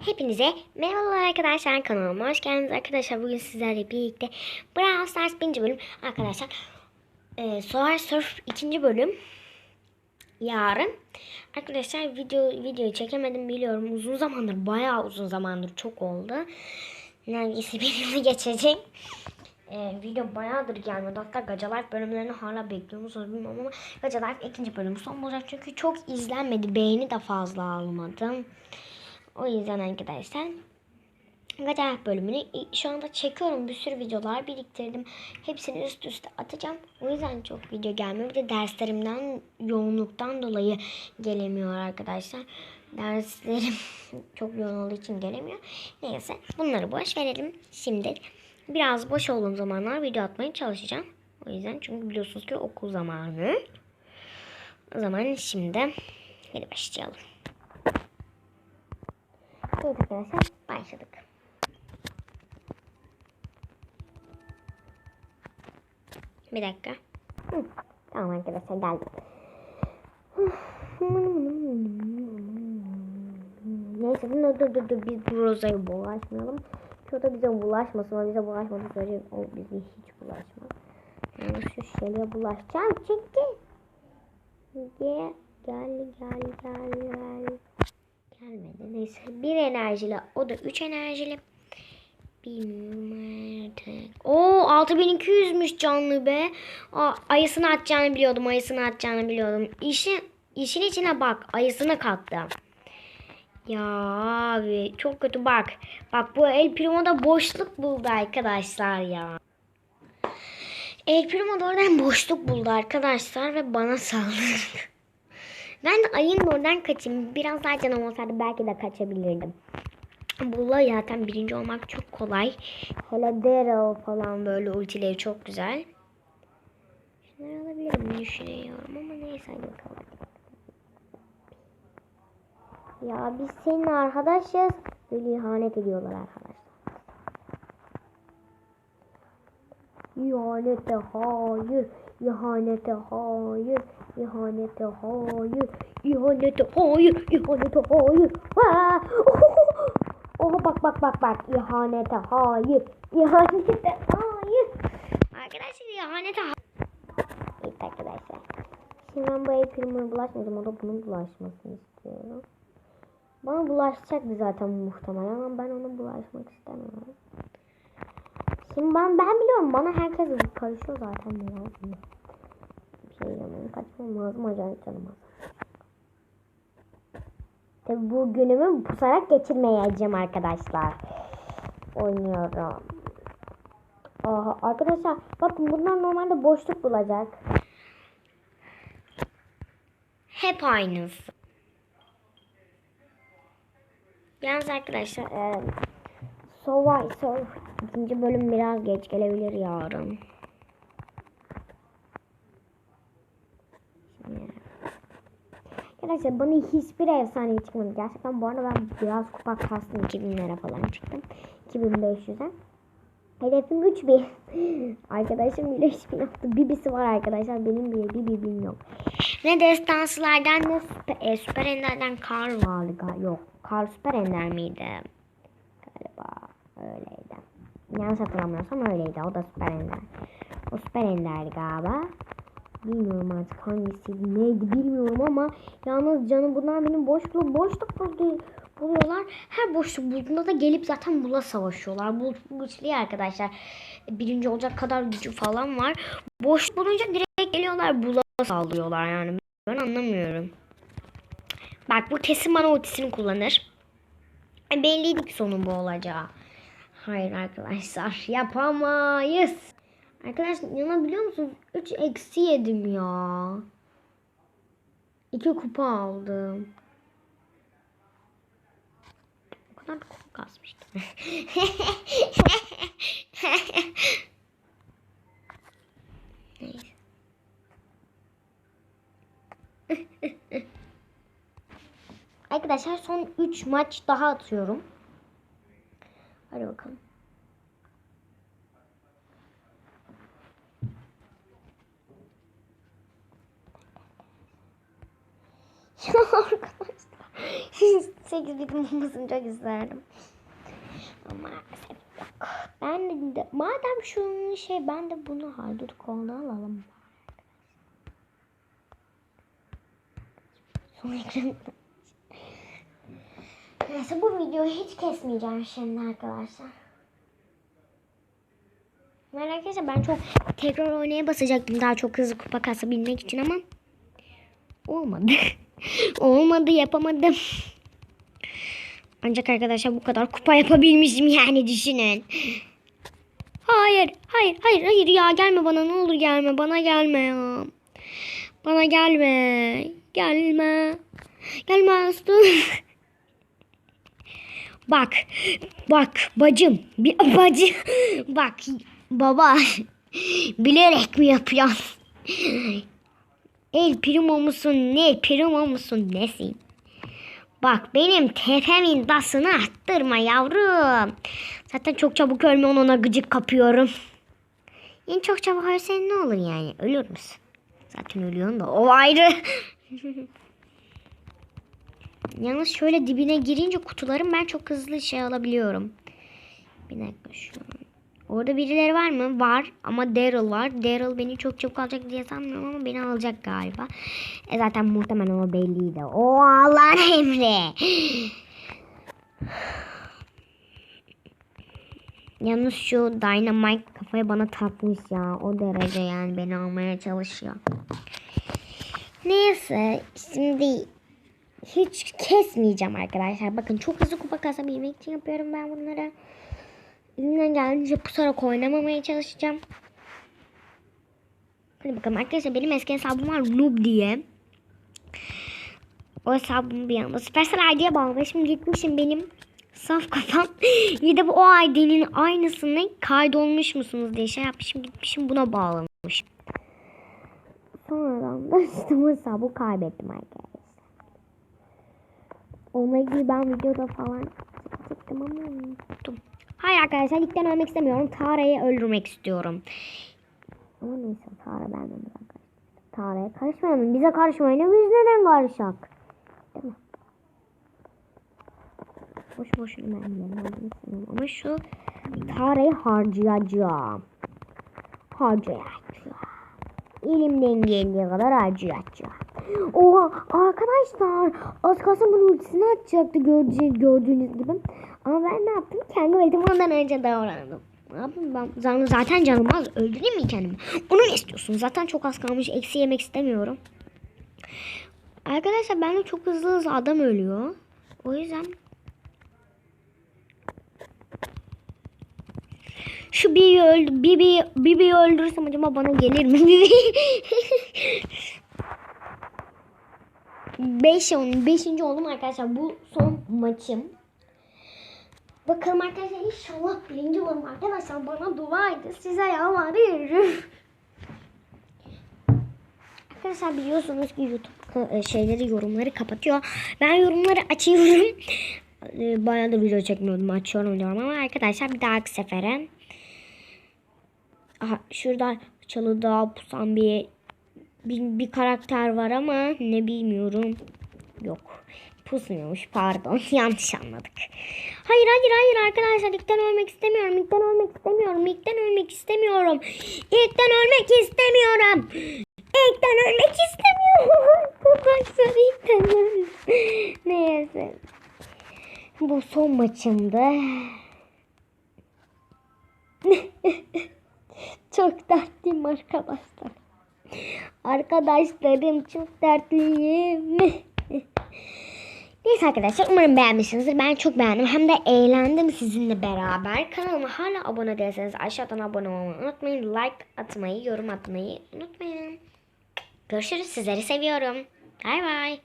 Hepinize merhabalar arkadaşlar kanalıma hoş geldiniz arkadaşlar. Bugün sizlerle birlikte Brawl Stars 1. bölüm. Arkadaşlar e, Solar Surf 2. bölüm. Yarın. Arkadaşlar video videoyu çekemedim biliyorum. Uzun zamandır bayağı uzun zamandır çok oldu. Neredeyse bir yılı geçecek. E, video bayağıdır gelmedi hatta Gaca Life bölümlerini hala bekliyor musunuz bilmiyorum ama Gaca Life ikinci bölüm son olacak çünkü çok izlenmedi. Beğeni de fazla almadım o yüzden arkadaşlar Gacar bölümünü şu anda çekiyorum. Bir sürü videolar biriktirdim. Hepsini üst üste atacağım. O yüzden çok video gelmiyor. Bir de derslerimden yoğunluktan dolayı gelemiyor arkadaşlar. Derslerim çok yoğun olduğu için gelemiyor. Neyse bunları boş verelim. Şimdi biraz boş olduğum zamanlar video atmaya çalışacağım. O yüzden çünkü biliyorsunuz ki okul zamanı. O zaman şimdi hadi başlayalım. Evet arkadaşlar başladık. Bir dakika. Hı, tamam arkadaşlar geldim. Neyse dur dur dur dur biz Roza'ya bulaşmayalım. Şu da bize bulaşmasın. O bize bulaşmadı sürece o bize hiç bulaşmaz. Yani şu şeye bulaşacağım çünkü. Gel gel gel gel. Gelmedi. Neyse. Bir enerjili. O da 3 enerjili. Bilmem. Oo 6200'müş canlı be. Aa, ayısını atacağını biliyordum. Ayısını atacağını biliyordum. İşin, işin içine bak. Ayısını kattı. Ya abi çok kötü bak. Bak bu El Primo da boşluk buldu arkadaşlar ya. El Primo da oradan boşluk buldu arkadaşlar ve bana saldırdı. Ben de ayın oradan kaçayım. Biraz daha canım olsaydı belki de kaçabilirdim. Bulla zaten birinci olmak çok kolay. Hele Daryl falan böyle ultileri çok güzel. Şunları alabilirim diye düşünüyorum ama neyse hadi bakalım. Ya biz senin arkadaşız. Böyle ihanet ediyorlar arkadaşlar. İhanete hayır. İhanete hayır. İhanete hayır. İhanete hayır. İhanete hayır. Aa! Oha bak bak bak bak. İhanete hayır. İhanete hayır. Arkadaşlar ihanete hayır. Evet arkadaşlar. Şimdi ben bu filmine bulaşmayacağım. O da bunun bulaşmasını istiyorum. Bana bulaşacaktı zaten muhtemelen ama ben ona bulaşmak istemiyorum. Şimdi ben ben biliyorum bana herkes karışıyor zaten ya. Bir şey yemeğim kaçmam lazım acayip canım. Tabi bu günümü pusarak geçirmeyeceğim arkadaşlar. Oynuyorum. Aha, arkadaşlar bakın bunlar normalde boşluk bulacak. Hep aynısı. Yalnız arkadaşlar e, Survivor ikinci bölüm biraz geç gelebilir yarın. Arkadaşlar bana hiçbir efsane çıkmadı. Gerçekten bu arada ben biraz kupa kastım 2000'lere falan çıktım. 2500'e. Hedefim 3000. Arkadaşım bile 3000 yaptı. Bibisi var arkadaşlar. Benim bile bir bibim yok. Ne destansılardan ne süper, e, süper enderden kar vardı. Yok. Kar süper ender miydi? Galiba öyleydi. Yanlış hatırlamıyorsam öyleydi. O da süper ender. O süper enderdi galiba. Bilmiyorum artık hangisi neydi bilmiyorum ama yalnız canım bunlar benim boşluk boşluk buldu, buluyorlar. Her boşluk bulduğunda da gelip zaten bula savaşıyorlar. Bu, bu güçlü arkadaşlar. Birinci olacak kadar gücü falan var. Boş bulunca direkt geliyorlar bula sağlıyorlar yani. Ben anlamıyorum. Bak bu kesin bana ultisini kullanır. E, belliydi ki sonu bu olacağı. Hayır arkadaşlar yapamayız. Arkadaşlar inanabiliyor musunuz? 3 eksi yedim ya. 2 kupa aldım. O kadar da kupa kasmıştım. Arkadaşlar son 3 maç daha atıyorum. Hadi bakalım. Arkadaşlar. 8 bitim olmasını çok isterdim. Ama yok. Ben de, madem şu şey ben de bunu haydut kolda alalım. Son ekranı. Neyse bu videoyu hiç kesmeyeceğim şimdi arkadaşlar. Merak etme ben çok tekrar oynaya basacaktım daha çok hızlı kupa kasabilmek için ama olmadı. olmadı yapamadım. Ancak arkadaşlar bu kadar kupa yapabilmişim yani düşünün. Hayır, hayır, hayır, hayır ya gelme bana ne olur gelme bana gelme ya. Bana gelme. Gelme. Gelme Aslı. Bak. Bak bacım. Bir bacı. Bak baba. Bilerek mi yapıyorsun? El primo musun ne? Primo musun nesin? Bak benim tepemin dasını arttırma yavrum. Zaten çok çabuk ölme ona gıcık kapıyorum. En çok çabuk ölsen ne olur yani? Ölür müsün? Zaten ölüyorsun da o ayrı. Yalnız şöyle dibine girince kutuların ben çok hızlı şey alabiliyorum. Bir dakika şu. Orada birileri var mı? Var ama Daryl var. Daryl beni çok çabuk alacak diye sanmıyorum ama beni alacak galiba. E zaten muhtemelen o belliydi. O Allah'ın emri. Yalnız şu Dynamite kafaya bana takmış ya. O derece yani beni almaya çalışıyor. Neyse şimdi hiç kesmeyeceğim arkadaşlar. Bakın çok hızlı kupa kasabilmek için yapıyorum ben bunları. Elimden geldiğince pusarak oynamamaya çalışacağım. Hadi bakalım arkadaşlar benim eski hesabım var Noob diye. O hesabımı bir anda Supercell ID'ye bağlamışım. Gitmişim benim saf kafam. Bir de bu o ID'nin aynısını kaydolmuş musunuz diye şey yapmışım. Gitmişim buna bağlamışım. Sonradan da işte bu hesabı kaybettim arkadaşlar. Onunla ilgili ben videoda falan çektim ama unuttum. Hayır arkadaşlar ilkten ölmek istemiyorum. Tara'yı öldürmek istiyorum. Ama neyse Tara biraz karıştı. Tara'ya karışmayalım. Bize karışmayın. Biz neden karışak? Değil mi? Boş boşuna istemiyorum. Ama şu Tara'yı harcayacağım. Harcayacağım. Elimden geldiği kadar harcayacağım. Oha arkadaşlar az kalsın bunun ultisini atacaktı gördüğünüz, gibi. Ama ben ne yaptım? Kendi ultimi ondan önce davrandım. Ne yapayım ben? Zaten- Zaten canım az. Öldüreyim mi kendimi? Onu mu istiyorsun? Zaten çok az kalmış. Eksi yemek istemiyorum. Arkadaşlar ben de çok hızlı hızlı adam ölüyor. O yüzden şu Bibi'yi öldü, Bibi, Bibi'yi öldürürsem acaba bana gelir mi? 5 on 5. oldum arkadaşlar. Bu son maçım. Bakalım arkadaşlar inşallah birinci olurum arkadaşlar. Bana dua edin. Size yalvarıyorum. Arkadaşlar biliyorsunuz ki YouTube e, şeyleri yorumları kapatıyor. Ben yorumları açıyorum. E, Bayağı da video çekmiyordum. Açıyorum diyorum ama arkadaşlar bir dahaki sefere Aha, şurada çalıda pusan bir, bir bir karakter var ama ne bilmiyorum. Yok. Pusmuyormuş pardon yanlış anladık. Hayır hayır hayır arkadaşlar ilkten ölmek istemiyorum. İlkten ölmek istemiyorum. İlkten ölmek istemiyorum. İlkten ölmek istemiyorum. İlkten ölmek istemiyorum. Arkadaşlar ilkten. Neyse. Bu son maçımdı. Çok dertliyim arkadaşlar. Arkadaşlarım çok dertliyim. Neyse arkadaşlar umarım beğenmişsinizdir. Ben çok beğendim. Hem de eğlendim sizinle beraber. Kanalıma hala abone değilseniz aşağıdan abone olmayı unutmayın. Like atmayı, yorum atmayı unutmayın. Görüşürüz. Sizleri seviyorum. Bay bay.